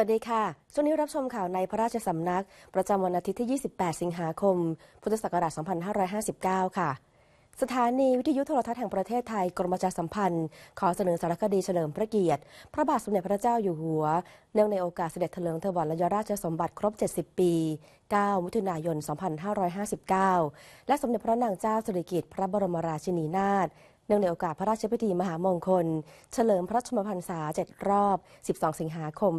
สวัสดีค่ะ ช่วงนี้รับชมข่าวในพระราชสำนัก ประจำวันอาทิตย์ที่ 28 สิงหาคม พุทธศักราช 2559 ค่ะ สถานีวิทยุโทรทัศน์แห่งประเทศไทยกรมประชาสัมพันธ์ ขอเสนอสารคดีเฉลิมพระเกียรติ พระบาทสมเด็จพระเจ้าอยู่หัว เนื่องในโอกาสเสด็จเถลิงถวัลยราชสมบัติครบ 70 ปี 9 มิถุนายน 2559 และสมเด็จพระนางเจ้าสิริกิติ์พระบรมราชินีนาถ เนื่องในโอกาสพระราชพิธีมหามงคล เฉลิมพระชมพรรษา 7 รอบ 12 สิงหาคม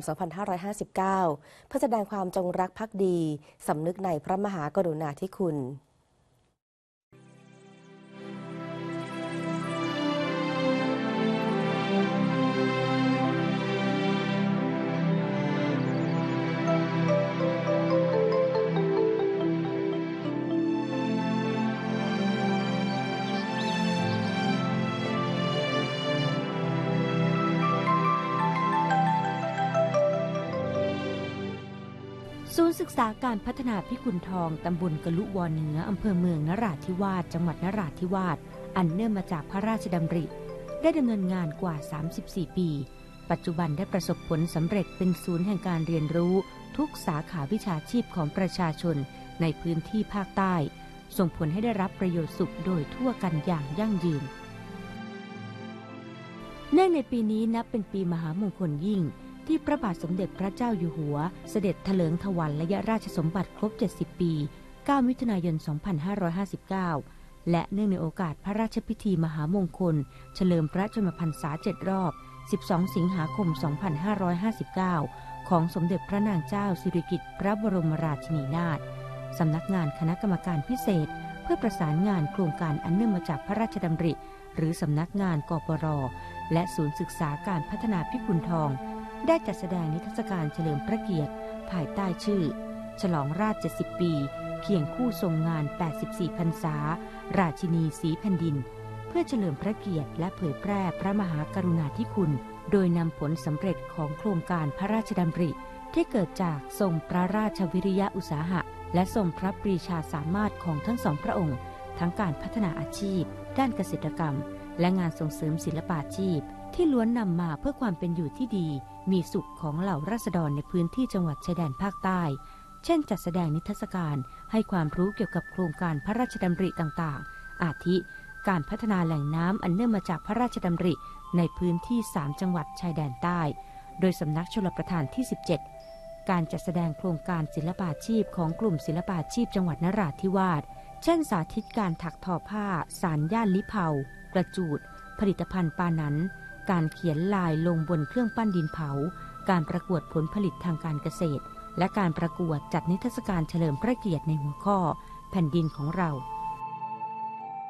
2559 เพื่อแสดงความจงรักภักดี สำนึกในพระมหากรุณาธิคุณ ศูนย์ศึกษาการพัฒนาพิกุลทอง ตำบลกะลุวอเหนืออำเภอเมืองนราธิวาส จังหวัดนราธิวาส อันเนื่องมาจากพระราชดำริ ได้ดำเนินงานกว่า 34 ปี ปัจจุบันได้ประสบผลสำเร็จเป็นศูนย์แห่งการเรียนรู้ ทุกสาขาวิชาชีพของประชาชนในพื้นที่ภาคใต้ ส่งผลให้ได้รับประโยชน์สุขโดยทั่วกันอย่างยั่งยืน เนื่องในปีนี้นับเป็นปีมหามงคลยิ่ง ที่พระบาทสมเด็จพระเจ้าอยู่หัว เสด็จถลิงถวัลระยะราชสมบัติครบ 70 ปี 9 มิถุนายน 2559 และเนื่องในโอกาสพระราชพิธีมหามงคล เฉลิมพระชนมพรรษา7รอบ 12 สิงหาคม 2559 ของสมเด็จพระนางเจ้าสิริกิติ์พระบรมราชินีนาถสำนักงานคณะกรรมการพิเศษ เพื่อประสานงานโครงการอันเนื่องมาจากพระราชดำริ หรือสำนักงานกปรและศูนย์ศึกษาการพัฒนาพิกุลทอง ได้จัดแสดงนิทรรศการเฉลิมพระเกียรติ ภายใต้ชื่อ ฉลองราช70ปี เคียงคู่ทรงงาน 84พรรษา ราชินีสีแผ่นดิน เพื่อเฉลิมพระเกียรติ และเผยแพร่พระมหากรุณาธิคุณ โดยนำผลสำเร็จของโครงการพระราชดำริ ที่เกิดจากทรงพระราชวิริยะอุตสาหะ และทรงพระปรีชาสามารถของทั้งสองพระองค์ ทั้งการพัฒนาอาชีพ ด้านเกษตรกรรม และงานส่งเสริมศิลปาชีพ ที่ล้วนนำมาเพื่อความเป็นอยู่ที่ดี มีสุขของเหล่าราษฎรในพื้นที่จังหวัดชายแดนภาคใต้ เช่น จัดแสดงนิทรรศการให้ความรู้เกี่ยวกับโครงการพระราชดำริต่างๆ อาทิ การพัฒนาแหล่งน้ำอันเนื่องมาจากพระราชดำริในพื้นที่ 3 จังหวัดชายแดนใต้ โดยสำนักชลประทานที่ 17 การจัดแสดงโครงการศิลปาชีพของกลุ่มศิลปาชีพจังหวัดนราธิวาส เช่น สาธิตการถักทอผ้า สารย่านลิเผากระจูด ผลิตภัณฑ์ปานัน การเขียนลายลงบนเครื่องปั้นดินเผา การประกวดผลผลิตทางการเกษตร และการประกวดจัดนิทรรศการเฉลิมพระเกียรติในหัวข้อ แผ่นดินของเรา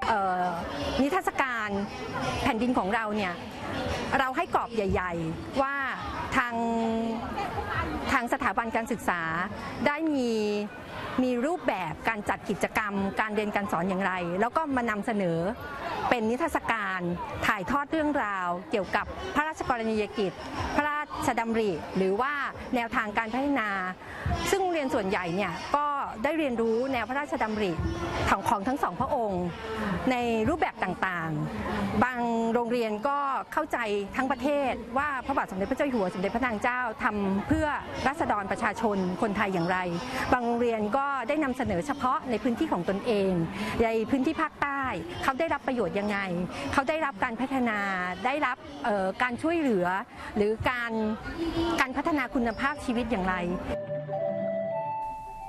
เนิทรรศการแผ่นดินของเราเนี่ยเราให้กรอบใหญ่ ๆ ว่าทางทางสถาบันการศึกษาได้มี มีรูปแบบการจัดกิจกรรม การเรียนการสอนอย่างไร แล้วก็มานำเสนอเป็นนิทรรศการถ่ายทอดเรื่องราว เกี่ยวกับพระราชกรณียกิจ พระราชดำริ หรือว่าแนวทางการพัฒนา ซึ่งโรงเรียนส่วนใหญ่เนี่ยก็ ได้เรียนรู้แนวพระราชดำริของของทั้งสองพระองค์ ในรูปแบบต่างๆ บางโรงเรียนก็เข้าใจทั้งประเทศว่าพระบาทสมเด็จพระเจ้าอยู่หัวสมเด็จพระนางเจ้าทำเพื่อรัษฎรประชาชนคนไทยอย่างไร บางโรงเรียนก็ได้นำเสนอเฉพาะในพื้นที่ของตนเอง ในพื้นที่ภาคใต้เขาได้รับประโยชน์ยังไง เขาได้รับการพัฒนาได้รับการช่วยเหลือ หรือการการพัฒนาคุณภาพชีวิตอย่างไร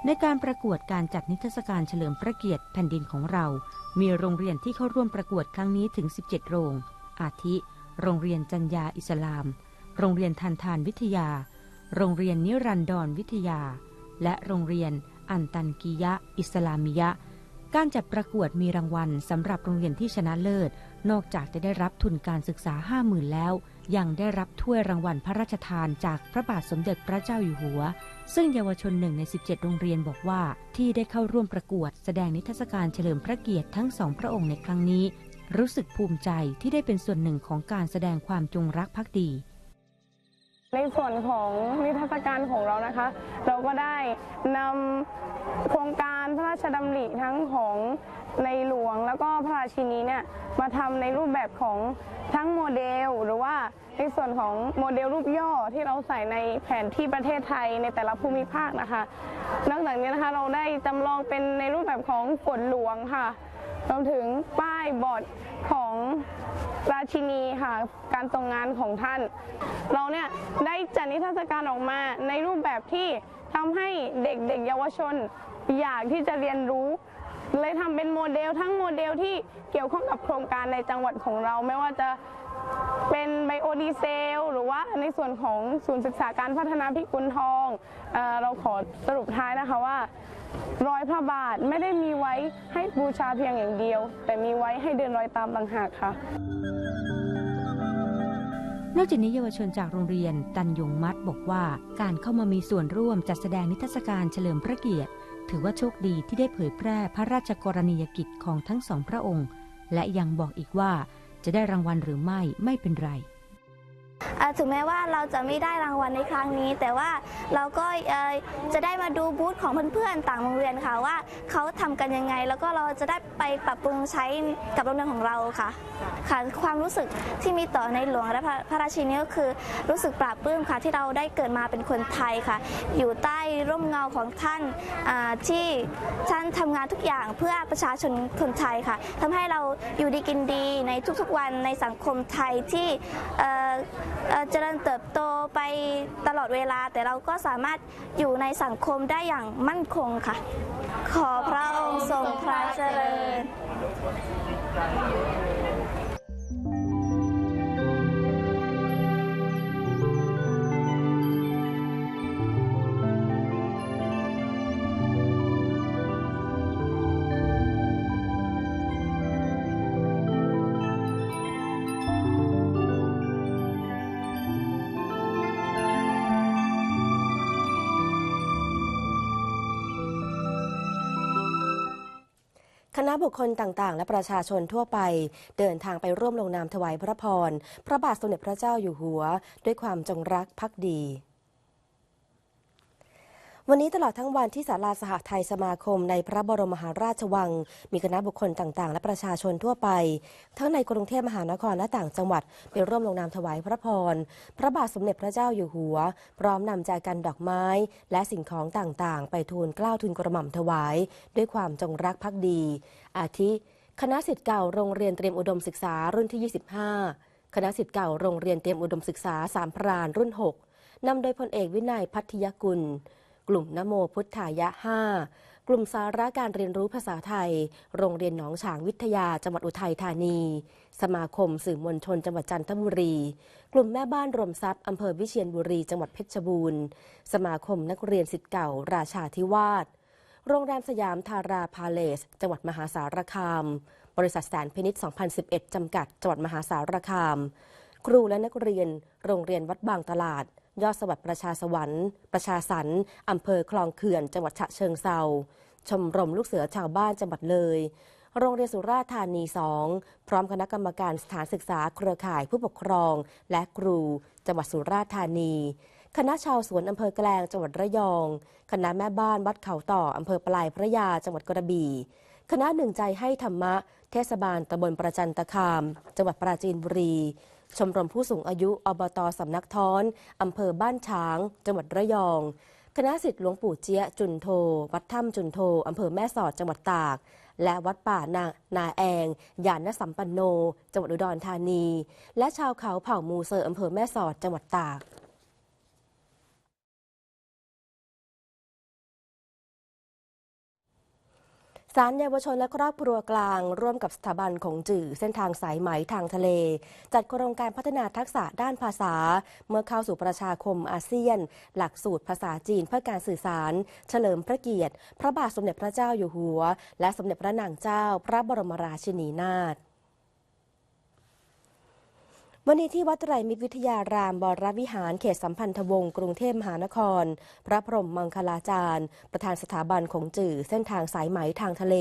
ในการประกวดการจัดนิทรรศการเฉลิมพระเกียรติแผ่นดินของเรา มีโรงเรียนที่เข้าร่วมประกวดครั้งนี้ถึง 17 โรง อาทิ โรงเรียนจัญญาอิสลาม โรงเรียนทันทานวิทยา โรงเรียนนิรันดรวิทยา และโรงเรียนอันตันกียะ อิสลามิยะ การจัดประกวดมีรางวัลสำหรับโรงเรียนที่ชนะเลิศ นอกจากจะได้รับทุนการศึกษา 50,000 แล้ว ยังได้รับถ้วยรางวัลพระราชทานจากพระบาทสมเด็จพระเจ้าอยู่หัว ซึ่งเยาวชนหนึ่งใน 17 โรงเรียนบอกว่า ที่ได้เข้าร่วมประกวด แสดงนิทรรศการเฉลิมพระเกียรติทั้งสองพระองค์ในครั้งนี้ รู้สึกภูมิใจที่ได้เป็นส่วนหนึ่งของการแสดงความจงรักภักดี ในส่วนของนิทรรศการของเรานะคะ เราก็ได้นำโครงการพระราชดำริทั้งของ ในหลวงแล้วก็พระราชินีเนี่ยมาทำในรูปแบบของทั้งโมเดล หรือว่าในส่วนของโมเดลรูปย่อที่เราใส่ในแผนที่ประเทศไทยในแต่ละภูมิภาคนะคะ นอกจากนี้นะคะเราได้จำลองเป็นในรูปแบบของฝนหลวงค่ะรวมถึงป้ายบอร์ดของราชินีค่ะ การทรงงานของท่าน เราเนี่ยได้จัดนิทรรศการออกมาในรูปแบบที่ทำให้เด็กๆเเยาวชน อยากที่จะเรียนรู้ เลยทำเป็นโมเดลทั้งโมเดลที่เกี่ยวข้องกับโครงการในจังหวัดของเราไม่ว่าจะเป็นไบโอดีเซล หรือว่าในส่วนของศูนย์ศึกษาการพัฒนาพิกุลทองเออเราขอสรุปท้ายนะคะว่ารอยพระบาทไม่ได้มีไว้ให้บูชาเพียงอย่างเดียว แต่มีไว้ให้เดินรอยตามต่างหากค่ะ นอกจากนี้เยาวชนจากโรงเรียนตันยงมัดบอกว่า การเข้ามามีส่วนร่วมจัดแสดงนิทรรศการเฉลิมพระเกียรติ ถือว่าโชคดีที่ได้เผยแพร่พระราชกรณียกิจของทั้งสองพระองค์ และยังบอกอีกว่าจะได้รางวัลหรือไม่ไม่เป็นไร ถึงแม้ว่าเราจะไม่ได้รางวัลในครั้งนี้ แต่ว่าเราก็จะได้มาดูบูธของเพื่อนๆต่างโรงเรียนค่ะว่าเขาทำกันยังไง แล้วก็เราจะได้ไปปรับปรุงใช้กับโรงเรียนของเราค่ะค่ะความรู้สึกที่มีต่อในหลวงและพระราชินีก็คือรู้สึกปลาบปลื้มค่ะที่เราได้เกิดมาเป็นคนไทยค่ะ อยู่ใต้ร่มเงาของท่านที่ท่านทำงานทุกอย่างเพื่อประชาชนคนไทยค่ะทำให้เราอยู่ดีกินดีในทุกๆวันในสังคมไทยที่เจริญเติบโตไปตลอดเวลา แต่เราก็สามารถอยู่ในสังคมได้อย่างมั่นคงค่ะ ขอพระองค์ทรงพระเจริญ บุคคลต่างๆ และประชาชนทั่วไป เดินทางไปร่วมลงนามถวายพระพร พระบาทสมเด็จพระเจ้าอยู่หัว ด้วยความจงรักภักดี วันนี้ตลอดทั้งวันที่ศาลาสหไทยสมาคมในพระบรมมหาราชวัง มีคณะบุคคลต่างๆ และประชาชนทั่วไป ทั้งในกรุงเทพมหานครและต่างจังหวัดไปร่วมลงนามถวายพระพร พระบาทสมเด็จพระเจ้าอยู่หัว พร้อมนำใจกันดอกไม้ และสิ่งของต่างๆ ไปทูลเกล้าทูลกระหม่อมถวาย ด้วยความจงรักภักดี อาทิคณะสิทธิ์เก่าโรงเรียนเตรียมอุดมศึกษารุ่นที่ 25 คณะสิทธิ์เก่าโรงเรียนเตรียมอุดมศึกษาสามพรานรุ่น 6นำโดยพลเอกวินัยพัทยกุล กลุ่มนโมพุทธายะ 5 กลุ่มสาระการเรียนรู้ภาษาไทย โรงเรียนหนองฉางวิทยาจังหวัดอุทัยธานี สมาคมสื่อมวลชนจังหวัดจันทบุรี กลุ่มแม่บ้านรวมทรัพย์อำเภอวิเชียรบุรี จังหวัดเพชรบูรณ์ สมาคมนักเรียนสิทธิ์เก่า ราชาธิวาสโรงแรมสยามทาราพาเลส จังหวัดมหาสารคาม บริษัทแสนพินิษ2011 จำกัด จังหวัดมหาสารคาม ครูและนักเรียน โรงเรียนวัดบางตลาด ยอดสวัสดิ์ประชาสวรรค์ ประชาสรรอำเภอคลองเขื่อนจังหวัดฉะเชิงเซาชมรมลูกเสือชาวบ้านจังหวัดเลย โรงเรียนสุราษฎร์ธานี 2 พร้อมคณะกรรมการสถานศึกษาเครือข่ายผู้ปกครอง และครู จังหวัดสุราษฎร์ธานีคณะชาวสวนอำเภอแกลงจังหวัดระยอง คณะแม่บ้านวัดเขาต่ออำเภอปลายพระยาจังหวัดกระบี่ คณะหนึ่งใจให้ธรรมะ เทศบาลตำบลประจันตคาม จังหวัดปราจีนบุรี ชมรมผู้สูงอายุอบตสำนักท้อนอำเภอบ้านช้าง จังหวัดระยอง คณะสิทธิหลวงปู่เจี๊ยจุนโท วัดถ้ำจุนโทอำเภอแม่สอดจังหวัดตาก และวัดป่านานาแองยานนสัมปันโน จังหวัดอุดรธานี และชาวเขาเผ่ามูเซอร์อำเภอแม่สอดจังหวัดตาก ศาลเยาวชนและครอบครัวกลาง ร่วมกับสถาบันของจื่อเส้นทางสายไหมทางทะเล จัดโครงการพัฒนาทักษะด้านภาษา เมื่อเข้าสู่ประชาคมอาเซียน หลักสูตรภาษาจีนเพื่อการสื่อสาร เฉลิมพระเกียรติ พระบาทสมเด็จพระเจ้าอยู่หัว และสมเด็จพระนางเจ้า พระบรมราชินีนาถ วันนี้ที่วัดไตรมิตรวิทยารามบรวิหารเขตสัมพันธวงศ์กรุงเทพมหานคร พระพรหมมังคลาจารย์ ประธานสถาบันของจื่อเส้นทางสายไหมทางทะเล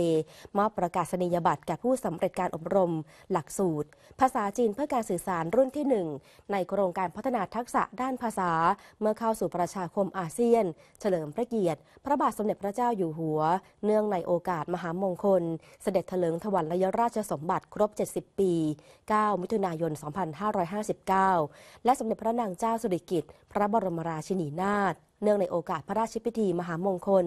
มอบประกาศนียบัตรแก่ผู้สำเร็จการอบรม หลักสูตร ภาษาจีนเพื่อการสื่อสารรุ่นที่ 1 ในโครงการพัฒนาทักษะด้านภาษา เมื่อเข้าสู่ประชาคมอาเซียน เฉลิมพระเกียรติ พระบาทสมเด็จพระเจ้าอยู่หัว เนื่องในโอกาสมหามงคล เสด็จเถลิงถวัลยราชสมบัติครบ 70 ปี 9 มิถุนายน2559 และสมเด็จพระนางเจ้าสิริกิติ์พระบรมราชินีนาถเนื่องในโอกาสพระราชพิธีมหามงคล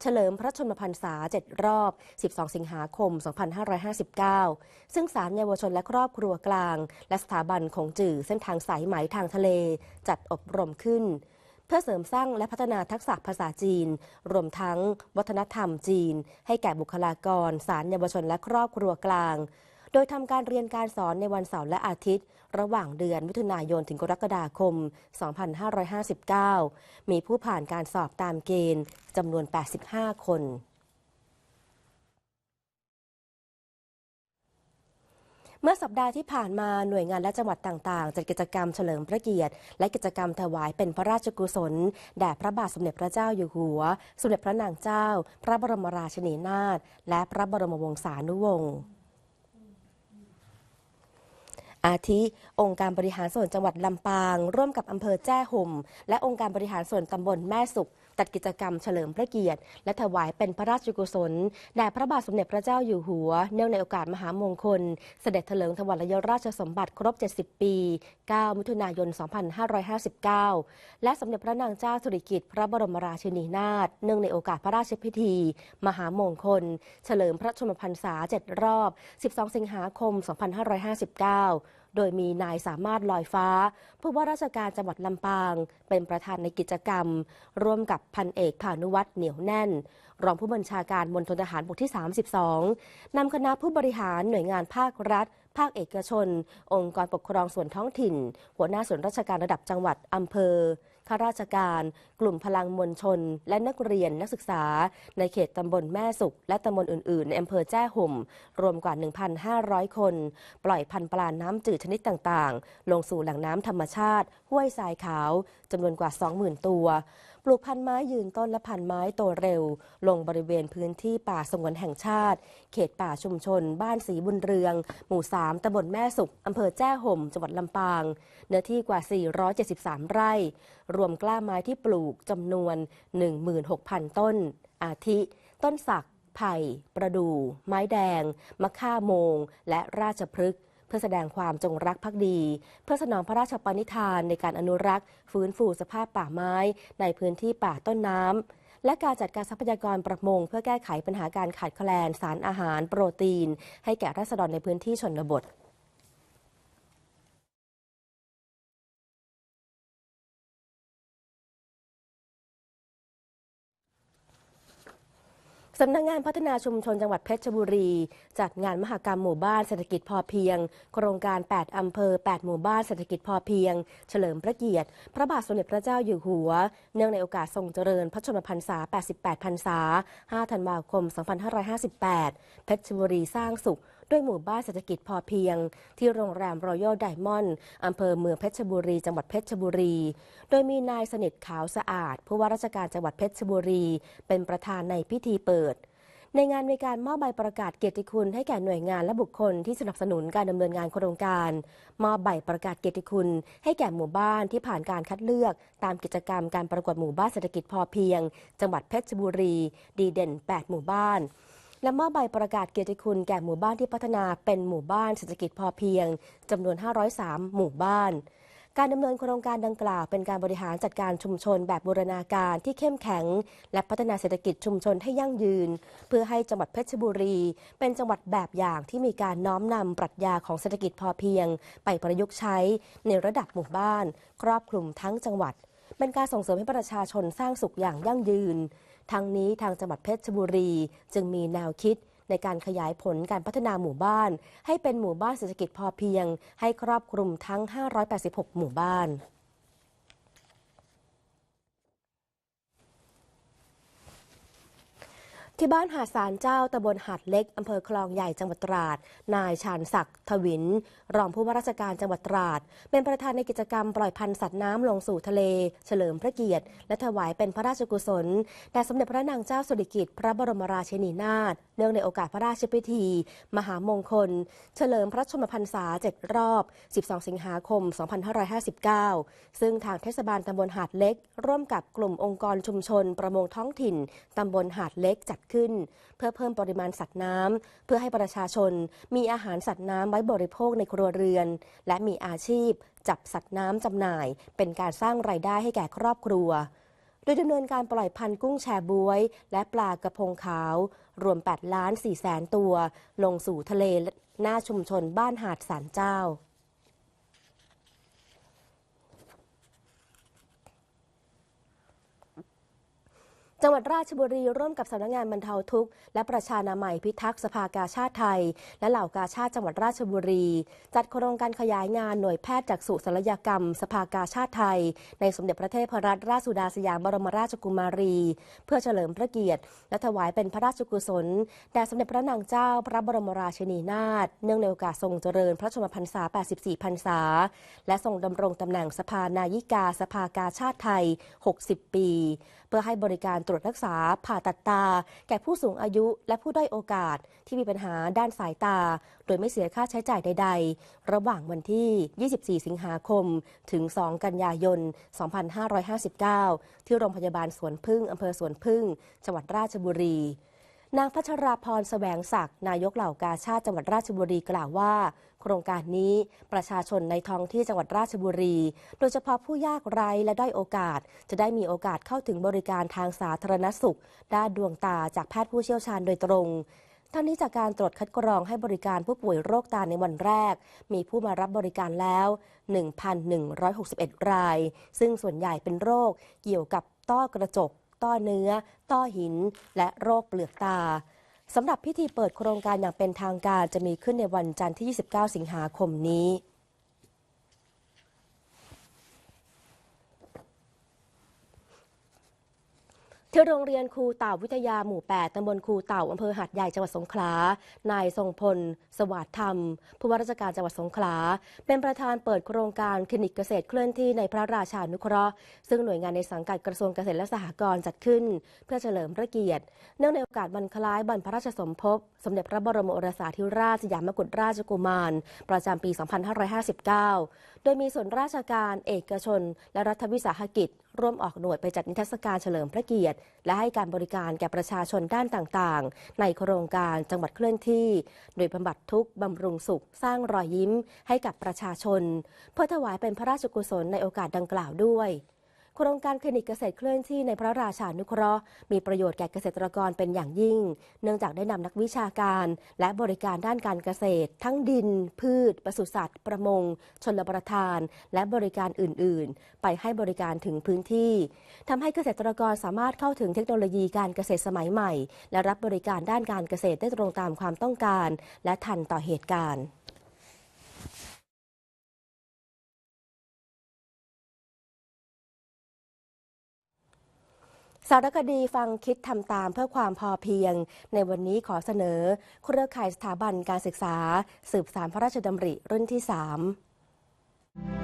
เฉลิมพระชนมพรรษา 7 รอบ 12 สิงหาคม 2559 ซึ่งสารเยาวชนและครอบครัวกลาง และสถาบันของจื่อเส้นทางสายไหมทางทะเล จัดอบรมขึ้น เพื่อเสริมสร้างและพัฒนาทักษะภาษาจีน รวมทั้งวัฒนธรรมจีน ให้แก่บุคลากร สารเยาวชนและครอบครัวกลาง โดยทำการเรียนการสอนในวันเสาร์และอาทิตย์ ระหว่างเดือนมิถุนายนถึงกรกฎาคม 2559 มีผู้ผ่านการสอบตามเกณฑ์จำนวน 85 คนเมื่อสัปดาห์ที่ผ่านมาหน่วยงานและจังหวัดต่างๆ จัดกิจกรรมเฉลิมพระเกียรติ และกิจกรรมถวายเป็นพระราชกุศลแด่พระบาทสมเด็จพระเจ้าอยู่หัว สมเด็จพระนางเจ้า พระบรมราชินีนาถและพระบรมวงศานุวงศ์ อาทิ องค์การบริหารส่วนจังหวัดลำปาง ร่วมกับอำเภอแจ้ห่ม และองค์การบริหารส่วนตำบลแม่สุข จัดกิจกรรมเฉลิมพระเกียรติ และถวายเป็นพระราชกุศลแด่พระบาทสมเด็จพระเจ้าอยู่หัว เนื่องในโอกาสมหามงคล เสด็จเถลิงถวัลยราชสมบัติครบ 70 ปี 9 มิถุนายน 2559 และสมเด็จพระนางเจ้าสิริกิติ์พระบรมราชินีนาถเนื่องในโอกาสพระราชพิธี มหามงคล เฉลิมพระชนมพรรษา 7 รอบ 12 สิงหาคม 2559 โดยมีนายสามารถลอยฟ้า ผู้ว่าราชการจังหวัดลำปาง เป็นประธานในกิจกรรม ร่วมกับพันเอกพานุวัตรเหนียวแน่น รองผู้บัญชาการมณฑลทหารบกที่ 32นำคณะผู้บริหารหน่วยงานภาครัฐ ภาคเอกชน องค์กรปกครองส่วนท้องถิ่น หัวหน้าส่วนราชการระดับจังหวัดอำเภอ ข้าราชการ กลุ่มพลังมวลชน และนักเรียนนักศึกษา ในเขตตำบลแม่สุข และตำบลอื่นๆ ในอำเภอแจ้ห่ม รวมกว่า 1,500 คน ปล่อยพันธุ์ปลาน้ำจืดชนิดต่างๆ ลงสู่แหล่งน้ำธรรมชาติ ห้วยทรายขาวจำนวนกว่า 20,000 ตัว ปลูกพันไม้ยืนต้นและพันไม้โตเร็ว ลงบริเวณพื้นที่ป่าสงวนแห่งชาติ เขตป่าชุมชน บ้านสีบุญเรือง หมู่ 3ตำบลแม่สุขอำเภอแจ้ห่ม จังหวัดลำปาง เนื้อที่กว่า 473 ไร่ รวมกล้าไม้ที่ปลูกจำนวน 16,000 ต้น อาทิ ต้นสักไผ่ ประดู่ ไม้แดง มะค่าโมง และราชพฤกษ์ เพื่อแสดงความจงรักภักดี เพื่อสนองพระราชปณิธานในการอนุรักษ์ ฟื้นฟูสภาพป่าไม้ ในพื้นที่ป่าต้นน้ำ และการจัดการทรัพยากรประมง เพื่อแก้ไขปัญหาการขาดแคลนสารอาหาร โปรตีน ให้แก่ราษฎรในพื้นที่ชนบท สำนักงงานพัฒนาชุมชนจังหวัดเพชรบุรี จัดงานมหกรรมหมู่บ้านเศรษฐกิจพอเพียง โครงการ 8 อำเภอ 8 หมู่บ้านเศรษฐกิจพอเพียง เฉลิมพระเกียรติ พระบาทสมเด็จพระเจ้าอยู่หัว เนื่องในโอกาสทรงเจริญพระชนมพรรษา 88 พรรษา 5 ธันวาคม 2558 เพชรบุรีสร้างสุขด้วยหมู่บ้านเศรษฐกิจพอเพียง ที่โรงแรมรอยัลไดมอนด์อำเภอเมืองเพชรบุรี จังหวัดเพชรบุรี โดยมีนายสนิทขาวสะอาด ผู้ว่าราชการจังหวัดเพชรบุรี เป็นประธานในพิธีเปิดในงานมีการมอบใบประกาศเกียรติคุณให้แก่หน่วยงานและบุคคลที่สนับสนุนการดำเนินงานโครงการ มอบใบประกาศเกียรติคุณ ให้แก่หมู่บ้านที่ผ่านการคัดเลือก ตามกิจกรรมการประกวดหมู่บ้านเศรษฐกิจพอเพียง จังหวัดเพชรบุรี ดีเด่น 8 หมู่บ้าน และมอบใบประกาศเกียรติคุณแก่หมู่บ้านที่พัฒนาเป็นหมู่บ้านเศรษฐกิจพอเพียงจำนวน 503 หมู่บ้าน การดำเนินโครงการดังกล่าวเป็นการบริหารจัดการชุมชนแบบบูรณาการที่เข้มแข็ง และพัฒนาเศรษฐกิจชุมชนให้ยั่งยืน เพื่อให้จังหวัดเพชรบุรี เป็นจังหวัดแบบอย่างที่มีการน้อมนำปรัชญาของเศรษฐกิจพอเพียง ไปประยุกต์ใช้ในระดับหมู่บ้าน ครอบคลุมทั้งจังหวัดเป็นการส่งเสริมให้ประชาชนสร้างสุขอย่างยั่งยืน ทั้งนี้ทางจังหวัดเพชรบุรี จึงมีแนวคิดในการขยายผลการพัฒนาหมู่บ้าน ให้เป็นหมู่บ้านเศรษฐกิจพอเพียง ให้ครอบคลุมทั้ง 586 หมู่บ้าน ที่บ้านหาดสารเจ้าตำบลหาดเล็กอำเภอคลองใหญ่จังหวัดตราด นายชาญศักดิ์ทวิน รองผู้ว่าราชการจังหวัดตราด เป็นประธานในกิจกรรมปล่อยพันธุ์สัตว์น้ำลงสู่ทะเล เฉลิมพระเกียรติ และถวายเป็นพระราชกุศลแด่สมเด็จพระนางเจ้าสิริกิติ์พระบรมราชินีนาถเนื่องในโอกาสพระราชพิธี มหามงคล เฉลิมพระชนมพรรษา7รอบ 12 สิงหาคม 2559 ซึ่งทางเทศบาลตำบลหาดเล็ก ร่วมกับกลุ่มองค์กรชุมชนประมงท้องถิ่นตำบลหาดเล็กจัดขึ้น เพื่อเพิ่มปริมาณสัตว์น้ำเพื่อให้ประชาชนมีอาหารสัตว์น้ำไว้บริโภคในครัวเรือน และมีอาชีพ จับสัตว์น้ำจำหน่าย เป็นการสร้างรายได้ให้แก่ครอบครัว โดยดำเนินการปล่อยพันธุ์กุ้งแชบวย และปลากระพงขาว รวม8ล้าน4แสนตัว ลงสู่ทะเลหน้าชุมชนบ้านหาดสารเจ้า จังหวัดราชบุรีร่วมกับสำนักงานบรรเทาทุกข์และประชานามัยพิทักษ์สภากาชาติไทย และเหล่ากาชาติจังหวัดราชบุรี จัดโครงการขยายงานหน่วยแพทย์จักษุศัลยกรรม สภากาชาติไทย ในสมเด็จพระเทพรัตนราชสุดาสยามบรมราชกุมารี เพื่อเฉลิมพระเกียรติ และถวายเป็นพระราชกุศลแด่สมเด็จพระนางเจ้าพระบรมราชินีนาถเนื่องในโอกาสทรงเจริญพระชนมพรรษา 84 พรรษา และทรงดำรงตำแหน่งสภานายิกาสภากาชาติไทย 60 ปี พื่อให้บริการตรวจรักษาผ่าตัดตา แก่ผู้สูงอายุและผู้ด้อยโอกาสที่มีปัญหาด้านสายตา โดยไม่เสียค่าใช้จ่ายใด ๆ ระหว่างวันที่ 24 สิงหาคม ถึง 2 กันยายน 2559 ที่โรงพยาบาลสวนพึ่งอำเภอสวนพึ่ง จังหวัดราชบุรี นางพัชราพรแสวงศักดิ์นายกเหล่ากาชาติจังหวัดราชบุรีกล่าวว่า โครงการนี้ประชาชนในท้องที่จังหวัดราชบุรี โดยเฉพาะผู้ยากไร้และด้อยโอกาส จะได้มีโอกาสเข้าถึงบริการทางสาธารณสุข ด้านดวงตาจากแพทย์ผู้เชี่ยวชาญโดยตรงทั้งนี้จากการตรวจคัดกรองให้บริการผู้ป่วยโรคตาในวันแรก มีผู้มารับบริการแล้ว 1,161 ราย ซึ่งส่วนใหญ่เป็นโรคเกี่ยวกับต้อกระจก ต้อเนื้อ ต้อหิน และโรคเปลือกตาสำหรับพิธีเปิดโครงการอย่างเป็นทางการจะมีขึ้นในวันจันทร์ที่ 29 สิงหาคมนี้ ที่โรงเรียนครูเต่าวิทยาหมู่ 8 ตำบลครูเต่าอำเภอหาดใหญ่จังหวัดสงขลา นายทรงพล สวัสดิ์ธรรม ผู้ว่าราชการจังหวัดสงขลา เป็นประธานเปิดโครงการคลินิกเกษตรเคลื่อนที่ในพระราชานุเคราะห์ ซึ่งหน่วยงานในสังกัดกระทรวงเกษตรและสหกรณ์จัดขึ้น เพื่อเฉลิมพระเกียรติ เนื่องในโอกาสวันคล้ายวันพระราชสมภพ สมเด็จพระบรมโอรสาธิราชสยามกุฎราชกุมาร ประจำปี 2559 โดยมีส่วนราชการ เอกชน และรัฐวิสาหกิจ ร่วมออกหน่วยไปจัดนิทรรศการเฉลิมพระเกียรติ และให้การบริการแก่ประชาชนด้านต่างๆ ในโครงการจังหวัดเคลื่อนที่ โดยบำบัดทุกข์บำรุงสุข สร้างรอยยิ้มให้กับประชาชน เพื่อถวายเป็นพระราชกุศลในโอกาสดังกล่าวด้วย โครงการคลินิกเกษตรเคลื่อนที่ในพระราชานุเคราะห์ มีประโยชน์แก่เกษตรกรเป็นอย่างยิ่ง เนื่องจากได้นำนักวิชาการ และบริการด้านการเกษตร ทั้งดิน พืชปศุสัตว์ ประมง ชนประทาน และบริการอื่น ๆ ไปให้บริการถึงพื้นที่ทำให้เกษตรกรสามารถเข้าถึงเทคโนโลยีการเกษตรสมัยใหม่ และรับบริการด้านการเกษตรได้ตรงตามความต้องการ และทันต่อเหตุการณ์ สารคดีฟังคิดทำตามเพื่อความพอเพียง ในวันนี้ขอเสนอ เครือข่ายสถาบันการศึกษา สืบสารพระราชดำริรุ่นที่ 3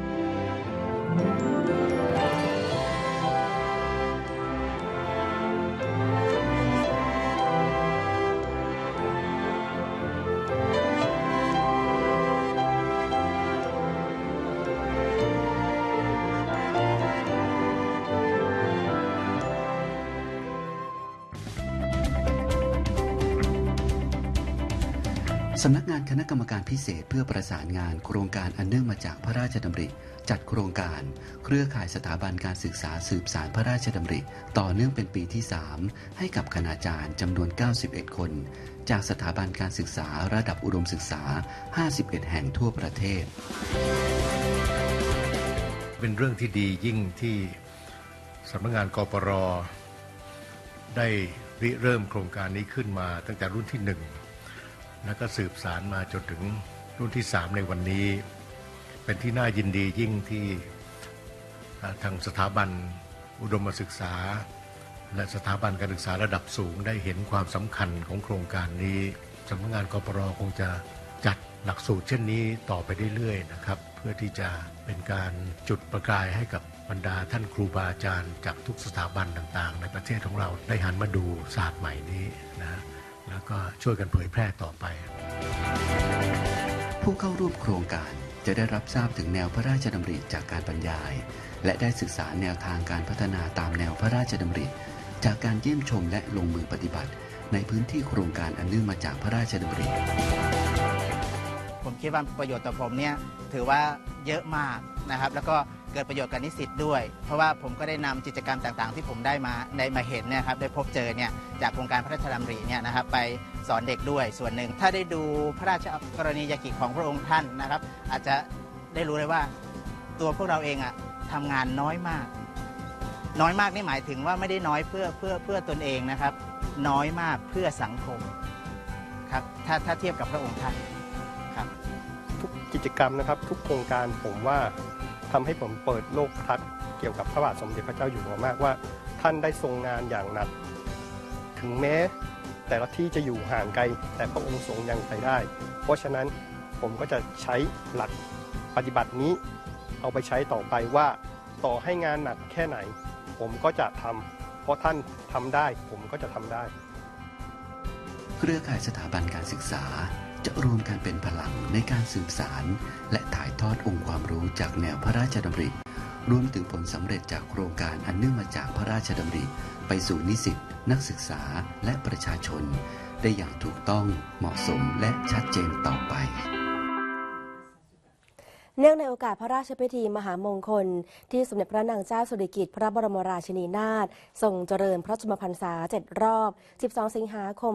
านคณะกรรมการพิเศษเพื่อประสานงานโครงการอันเนื่องมาจากพระราชดำริ จัดโครงการ เครือข่ายสถาบันการศึกษาสืบสารพระราชดำริ ต่อเนื่องเป็นปีที่ 3 ให้กับคณาจารย์จำนวน 91 คน จากสถาบันการศึกษาระดับอุดมศึกษา 51 แห่งทั่วประเทศ เป็นเรื่องที่ดียิ่งที่สำนักงานกปรได้ริเริ่มโครงการนี้ขึ้นมาตั้งแต่รุ่นที่หนึ่ง แล้วก็สืบสารมาจนถึงรุ่นที่สามในวันนี้ เป็นที่น่ายินดียิ่งที่ทางสถาบันอุดมศึกษา และสถาบันการศึกษาระดับสูงได้เห็นความสำคัญของโครงการนี้สำนักงานกปรคงจะจัดหลักสูตรเช่นนี้ต่อไปเรื่อยๆนะครับ เพื่อที่จะเป็นการจุดประกายให้กับบรรดาท่านครูบาอาจารย์จากทุกสถาบันต่างๆ ในประเทศของเราได้หันมาดูศาสตร์ใหม่นี้นะ แล้วก็ช่วยกันเผยแพร่ต่อไป ผู้เข้าร่วมโครงการจะได้รับทราบถึงแนวพระราชดำริจากการบรรยาย และได้ศึกษาแนวทางการพัฒนาตามแนวพระราชดำริ จากการเยี่ยมชมและลงมือปฏิบัติ ในพื้นที่โครงการอันเนื่องมาจากพระราชดำริ ผมคิดว่าประโยชน์ต่อผมเนี่ยถือว่าเยอะมากนะครับ แล้วก็ เกิดประโยชน์กับนิสิตด้วย เพราะว่าผมก็ได้นำกิจกรรมต่างๆ ที่ผมได้มาได้มาเห็นเนี่ยครับได้พบเจอเนี่ยจากโครงการพระราชดำริเนี่ยนะครับไปสอนเด็กด้วยส่วนหนึ่ง ถ้าได้ดูพระราชกรณียกิจของพระองค์ท่านนะครับ อาจจะได้รู้เลยว่าตัวพวกเราเองอะทำงานน้อยมาก น้อยมากนี่หมายถึงว่าไม่ได้น้อยเพื่อเพื่อเพื่อตนเองนะครับ น้อยมากเพื่อสังคมครับถ้าถ้าเทียบกับพระองค์ท่านครับทุกกิจกรรมนะครับ ทุกโครงการผมว่า ทำให้ผมเปิดโลกทัศน์เกี่ยวกับพระบาทสมเด็จพระเจ้าอยู่หัวมากว่า ท่านได้ทรงงานอย่างหนัก ถึงแม้แต่ละที่จะอยู่ห่างไกล แต่พระองค์ทรงยังไปได้ เพราะฉะนั้นผมก็จะใช้หลักปฏิบัตินี้ เอาไปใช้ต่อไปว่าต่อให้งานหนักแค่ไหน ผมก็จะทำเพราะท่านทำได้ผมก็จะทำได้ เครือข่ายสถาบันการศึกษา จะรวมกันเป็นพลังในการสื่อสาร และถ่ายทอดองค์ความรู้จากแนวพระราชดำริ รวมถึงผลสำเร็จจากโครงการอันเนื่องมาจากพระราชดำริ ไปสู่นิสิต นักศึกษาและประชาชน ได้อย่างถูกต้องเหมาะสมและชัดเจนต่อไป เนื่องในโอกาสพระราชพิธีมหามงคล ที่สมเด็จพระนางเจ้าสิริกิติ์พระบรมราชินีนาถทรงเจริญพระชมพรรษา 7 รอบ 12 สิงหาคม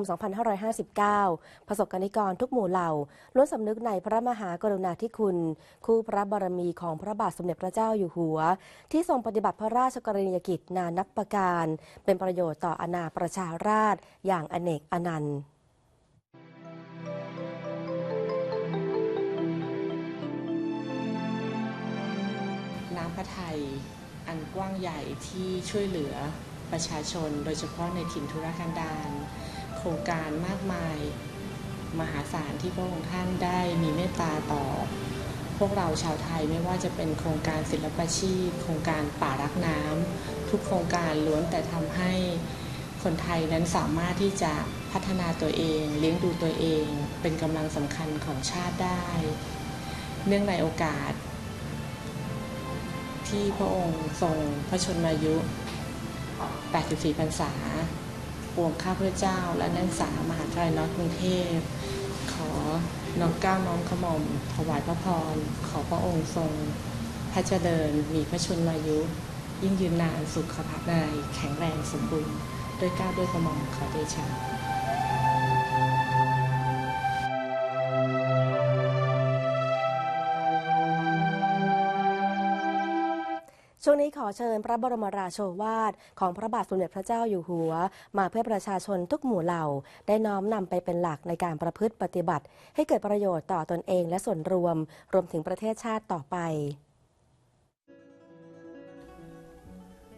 2559 ประสบกนิกรทุกหมู่เหล่าล้วนสำนึกในพระมหากรุณาธิคุณ คู่พระบารมีของพระบาทสมเด็จพระเจ้าอยู่หัว ที่ทรงปฏิบัติพระราชกรณียกิจนานับประการ เป็นประโยชน์ต่ออาณาประชาราษอย่างอเนกอนันต์ พระทัยอันกว้างใหญ่ที่ช่วยเหลือประชาชน โดยเฉพาะในถิ่นธุรกันดารโครงการมากมายมหาศาลที่พระองค์ท่านได้มีเมตตาต่อ พวกเราชาวไทยไม่ว่าจะเป็นโครงการศิลปาชีพ โครงการป่ารักน้ำทุกโครงการล้วนแต่ทำให้คนไทยนั้นสามารถที่จะพัฒนาตัวเอง เลี้ยงดูตัวเอง เป็นกำลังสำคัญของชาติได้ เนื่องในโอกาส ที่พระองค์ทรงพระชนมายุ 84 พรรษาปวงข้าพระเจ้า และนักศึกษามหาวิทยาลัยนอร์ทกรุงเทพ ขอน้อมก้าน้อมขมอม ถวายพระพร ขอพระองค์ทรงพระเจริญ มีพระชนมายุ ยิ่งยืนนานสุขภาพในแข็งแรงสมบูรณ์ ด้วยก้าด้วยกระหม่อมขอเดชะ ช่วงนี้ขอเชิญพระบรมราโชวาทของพระบาทสมเด็จพระเจ้าอยู่หัว มาเพื่อประชาชนทุกหมู่เหล่า ได้น้อมนำไปเป็นหลักในการประพฤติปฏิบัติ ให้เกิดประโยชน์ต่อตนเองและส่วนรวม รวมถึงประเทศชาติต่อไป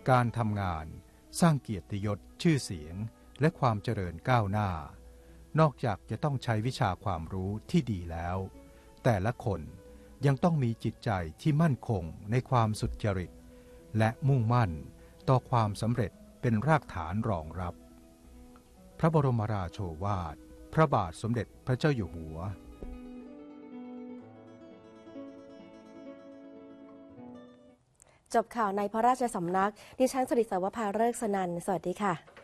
การทำงานสร้างเกียรติยศชื่อเสียง และความเจริญก้าวหน้า นอกจากจะต้องใช้วิชาความรู้ที่ดีแล้ว แต่ละคนยังต้องมีจิตใจที่มั่นคงในความสุจริต และมุ่งมั่นต่อความสำเร็จเป็นรากฐานรองรับ พระบรมราโชวาท พระบาทสมเด็จพระเจ้าอยู่หัวจบข่าวในพระราชสำนัก ดิฉันสริศวภาเริกสนัน สวัสดีค่ะ